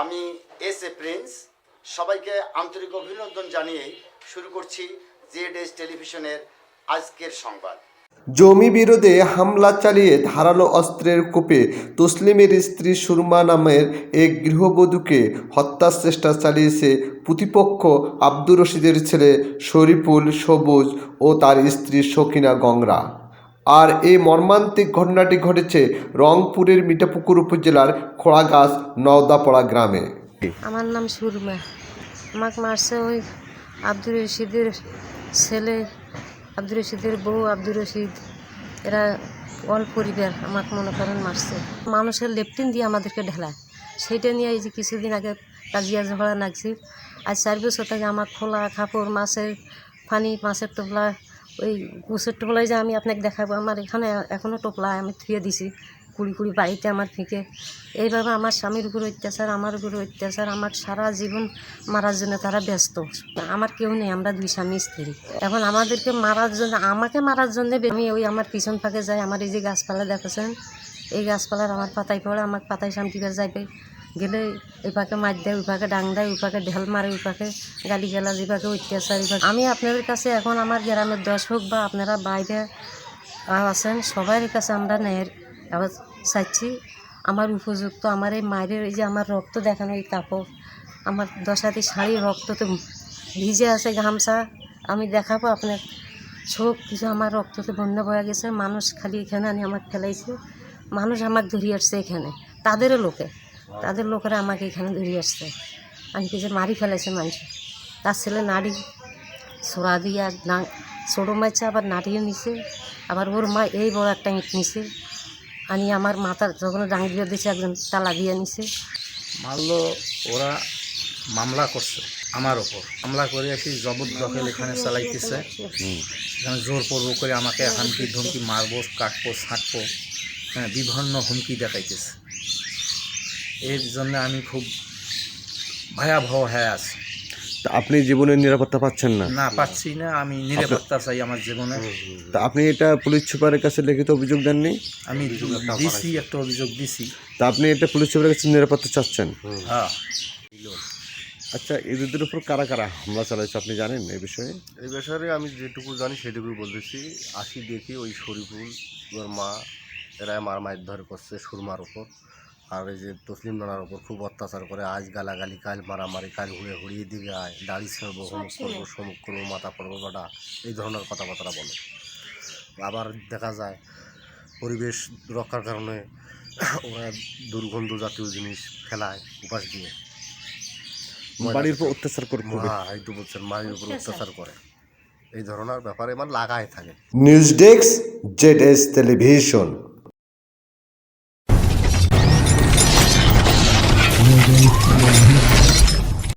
আমি S A Prince. সবাইকে আন্তরিক অভিনন্দন জানিয়ে শুরু করছি জেড এস টেলিভিশনের আজকের সংবাদ। জমি বিরোধে হামলা চালিয়ে ধারালো অস্ত্রের কোপে তসলিমের স্ত্রী সুরমা নামের এক গৃহবধূকে হত্যার চেষ্টা চালিয়েছে প্রতিপক্ষ আব্দুর রশিদের ছেলে শরীফুল সবুজ ও তার স্ত্রী শকিনা গংরা। আর এই মর্মান্তিক ঘটনাটি ঘটেছে রংপুরের মিঠাপুকুর উপজেলার খোড়াগাছ নওদাপাড়া গ্রামে। আমার নাম সুরমা। আমাকে মারছে ওই আব্দুর রশিদের ছেলে, আব্দুর রশিদের বউ, আব্দুর রশিদ। এরা অল পরিবার আমাকে মনে করেন মারছে। মানুষের লেপটিন দিয়ে আমাদেরকে ঢেলায়। সেইটা নিয়ে এই যে কিছুদিন আগে কাজিয়া ঝগড়া লাগছি। আজ চার বছর থেকে আমার খোলা খাপড় মাছের পানি, মাছের টোপলা ওই কুচের টোপলায় যে আমি আপনাকে দেখাবো, আমার এখানে এখনও টোপলা আমি থুয়ে দিছি। কুড়ি কুড়ি বাড়িতে আমার ফিকে এইভাবে আমার স্বামীর উপর অত্যাচার, আমার উপর অত্যাচার, আমার সারা জীবন মারার জন্য তারা ব্যস্ত। আমার কেউ নেই, আমরা দুই স্বামী স্ত্রী। এখন আমাদেরকে মারার জন্য, আমাকে মারার জন্য আমি ওই আমার পিছন ফাঁকে যাই। আমার এই যে গাছপালা দেখেছেন, এই গাছপালার আমার পাতায় পড়ে, আমার পাতায় শান্তিবার যাইবে। গেলে ওই পাকে মার দেয় ওই পাকে ডাং দেয় ওই পাকে ঢেল মারে ওই পাকে গালি গালা যে পাকে অত্যাচার ওই আমি আপনাদের কাছে এখন আমার গ্রামের দর্শক বা আপনারা বাইরে আছেন সবার কাছে আমরা ন্যায়ের আবার চাইছি। আমার উপযুক্ত, আমার এই মায়ের এই যে আমার রক্ত দেখানো এই কাপড়, আমার দশাতি শাড়ি রক্ততে ভিজে আছে গামছা, আমি দেখাবো আপনার সব কিছু আমার রক্ততে বন্যা বয়ে গেছে, মানুষ খালি এখানে আনি, আমার ফেলাইছে মানুষ আমাকে ধরিয়ে আসছে এখানে, তাদেরও লোকে। তাদের লোকেরা আমাকে এখানে ধরিয়ে আসছে। আমি কিছু মারি ফেলেছে মানুষ। তার ছেলে নাড়ি সোরা দিয়ে না ছোটো মাছ আবার নাড়িয়ে নিছে, আবার ওর মা এই বড় একটা ইট নিছে। আনি আমার মাথার যখন ডাঙ্গিয়ে দিয়েছে একজন তালা দিয়ে নিছে। মারলো, ওরা মামলা করছে আমার ওপর। মামলা করে আসি জবরদখল এখানে চালাইতেছে। এখানে জোর পড়ব করে আমাকে হামকি ধমকি মারবো, কাটবো, ছাঁটবো হ্যাঁ বিভিন্ন হুমকি দেখাইতেছে। এর জন্য আমি খুব ভয়াবহ হয়ে আছি। তা আপনি জীবনের নিরাপত্তা পাচ্ছেন না? না পাচ্ছি না। আমি নিরাপত্তা চাই আমার জীবনে। তা আপনি এটা পুলিশ সুপারের কাছে লিখিত অভিযোগ দেননি? আমি দিছি একটা অভিযোগ দিছি। তা আপনি এটা পুলিশ সুপারের কাছে নিরাপত্তা চাচ্ছেন? হ্যাঁ। আচ্ছা এদের উপর কারা কারা হামলা চালাইছে আপনি জানেন এই বিষয়ে? এই বিষয়ে আমি যেটুকু জানি সেটুকু বলতেছি। আসি দেখি ওই শরীফুল ওর মা এরা মার মায়ের ধরে করছে সুরমার ওপর আর এই যে তসলিম নানার ওপর খুব অত্যাচার করে আজ গালাগালি কাল মারামারি কাল হুড়ে হুড়িয়ে দিকে আয় দাড়ি ছেড়বো হমুক করব সমুক করব মাথা পড়ব বাটা এই ধরনের কথাবার্তা বলে। আবার দেখা যায় পরিবেশ রক্ষার কারণে ওরা দুর্গন্ধ জাতীয় জিনিস ফেলায় উপাস দিয়ে। বাড়ির উপর অত্যাচার করে। হ্যাঁ এই তো বলছেন মায়ের উপর অত্যাচার করে। এই ধরনের ব্যাপারে মানে লাগায় থাকে। News desk Z S television.